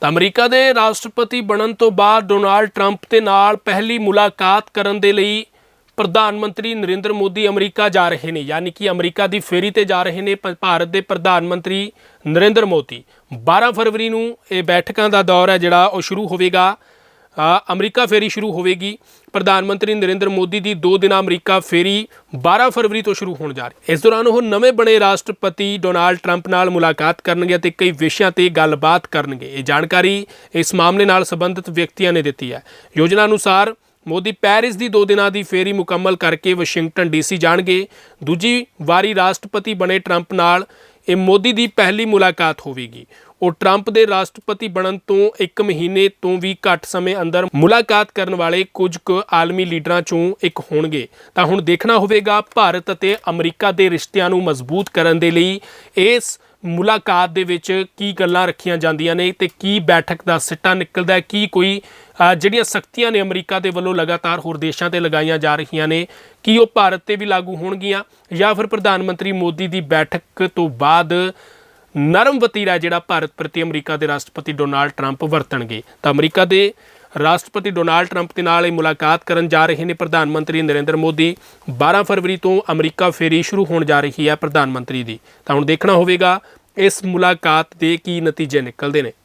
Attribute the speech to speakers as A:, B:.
A: ਤਾਂ ਅਮਰੀਕਾ ਦੇ ਰਾਸ਼ਟਰਪਤੀ ਬਣਨ ਤੋਂ ਬਾਅਦ ਡੋਨਾਲਡ ਟਰੰਪ ਦੇ ਨਾਲ ਪਹਿਲੀ ਮੁਲਾਕਾਤ ਕਰਨ ਦੇ ਲਈ ਪ੍ਰਧਾਨ ਮੰਤਰੀ ਨਰਿੰਦਰ ਮੋਦੀ ਅਮਰੀਕਾ ਜਾ ਰਹੇ ਨੇ, ਯਾਨੀ ਕਿ ਅਮਰੀਕਾ ਦੀ ਫੇਰੀ ਤੇ ਜਾ ਰਹੇ ਨੇ ਪ- ਭਾਰਤ ਦੇ ਪ੍ਰਧਾਨ ਮੰਤਰੀ ਨਰਿੰਦਰ ਮੋਦੀ। 12 ਫਰਵਰੀ ਨੂੰ ਇਹ ਬੈਠਕਾਂ ਦਾ ਦੌਰ ਹੈ ਜਿਹੜਾ ਉਹ ਸ਼ੁਰੂ ਹੋਵੇਗਾ। ਅਮਰੀਕਾ ਫੇਰੀ ਸ਼ੁਰੂ ਹੋਵੇਗੀ। ਪ੍ਰਧਾਨ ਮੰਤਰੀ ਨਰਿੰਦਰ ਮੋਦੀ ਦੀ 2 ਦਿਨਾਂ ਅਮਰੀਕਾ ਫੇਰੀ 12 ਫਰਵਰੀ ਤੋਂ ਸ਼ੁਰੂ ਹੋਣ ਜਾ ਰਹੀ। ਹੈ ਇਸ ਦੌਰਾਨ ਉਹ ਨਵੇਂ ਬਣੇ ਰਾਸ਼ਟਰਪਤੀ ਡੋਨਾਲਡ ਟਰੰਪ ਨਾਲ ਮੁਲਾਕਾਤ ਕਰਨਗੇ ਅਤੇ ਕਈ ਵਿਸ਼ਿਆਂ ਤੇ ਗੱਲਬਾਤ ਕਰਨਗੇ। ਇਹ ਜਾਣਕਾਰੀ ਇਸ ਮਾਮਲੇ ਨਾਲ ਸੰਬੰਧਿਤ ਵਿਅਕਤੀਆਂ ਨੇ ਦਿੱਤੀ ਹੈ। ਯੋਜਨਾ ਅਨੁਸਾਰ ਮੋਦੀ ਪੈਰਿਸ ਦੀ 2 ਦਿਨਾਂ ਦੀ ਫੇਰੀ ਮੁਕੰਮਲ ਕਰਕੇ ਵਾਸ਼ਿੰਗਟਨ ਡੀਸੀ ਜਾਣਗੇ। ਦੂਜੀ ਵਾਰੀ ਰਾਸ਼ਟਰਪਤੀ ਬਣੇ ਟਰੰਪ ਨਾਲ ਇਹ ਮੋਦੀ ਦੀ ਪਹਿਲੀ ਮੁਲਾਕਾਤ ਹੋਵੇਗੀ। ਉਹ ਟਰੰਪ ਦੇ ਰਾਸ਼ਟਰਪਤੀ ਬਣਨ ਤੋਂ 1 ਮਹੀਨੇ ਤੋਂ ਵੀ ਘੱਟ ਸਮੇਂ ਅੰਦਰ ਮੁਲਾਕਾਤ ਕਰਨ ਵਾਲੇ ਕੁਝ ਕੁ ਆਲਮੀ ਲੀਡਰਾਂ ਚੋਂ ਇੱਕ ਹੋਣਗੇ। ਤਾਂ ਹੁਣ ਦੇਖਣਾ ਹੋਵੇਗਾ, ਭਾਰਤ ਅਤੇ ਅਮਰੀਕਾ ਦੇ ਰਿਸ਼ਤਿਆਂ ਨੂੰ ਮਜ਼ਬੂਤ ਕਰਨ ਦੇ ਲਈ ਇਸ ਮੁਲਾਕਾਤ ਦੇ ਵਿੱਚ ਕੀ ਗੱਲਾਂ ਰੱਖੀਆਂ ਜਾਂਦੀਆਂ ਨੇ ਤੇ ਕੀ ਬੈਠਕ ਦਾ ਸਿੱਟਾ ਨਿਕਲਦਾ ਹੈ, ਕੀ ਕੋਈ ਜਿਹੜੀਆਂ ਸਖਤੀਆਂ ਨੇ ਅਮਰੀਕਾ ਦੇ ਵੱਲੋਂ ਲਗਾਤਾਰ ਹੋਰ ਦੇਸ਼ਾਂ ਤੇ ਲਗਾਈਆਂ ਜਾ ਰਹੀਆਂ ਨੇ, ਕੀ ਉਹ ਭਾਰਤ ਤੇ ਵੀ ਲਾਗੂ ਹੋਣਗੀਆਂ ਜਾਂ ਫਿਰ ਪ੍ਰਧਾਨ ਮੰਤਰੀ ਮੋਦੀ ਦੀ ਬੈਠਕ ਤੋਂ ਬਾਅਦ ਨਰਮ ਵਤੀਰਾ ਜਿਹੜਾ ਭਾਰਤ ਪ੍ਰਤੀ ਅਮਰੀਕਾ ਦੇ ਰਾਸ਼ਟਰਪਤੀ ਡੋਨਾਲਡ ਟਰੰਪ ਵਰਤਣਗੇ। ਤਾਂ ਅਮਰੀਕਾ ਦੇ ਰਾਸ਼ਟਰਪਤੀ ਡੋਨਾਲਡ ਟਰੰਪ ਦੇ ਨਾਲ ਇਹ ਮੁਲਾਕਾਤ ਕਰਨ ਜਾ ਰਹੇ ਨੇ ਪ੍ਰਧਾਨ ਮੰਤਰੀ ਨਰਿੰਦਰ ਮੋਦੀ। 12 ਫਰਵਰੀ ਤੋਂ ਅਮਰੀਕਾ ਫੇਰੀ ਸ਼ੁਰੂ ਹੋਣ ਜਾ ਰਹੀ ਹੈ ਪ੍ਰਧਾਨ ਮੰਤਰੀ ਦੀ। ਤਾਂ ਹੁਣ ਦੇਖਣਾ ਹੋਵੇਗਾ ਇਸ ਮੁਲਾਕਾਤ ਦੇ ਕੀ ਨਤੀਜੇ ਨਿਕਲਦੇ ਨੇ।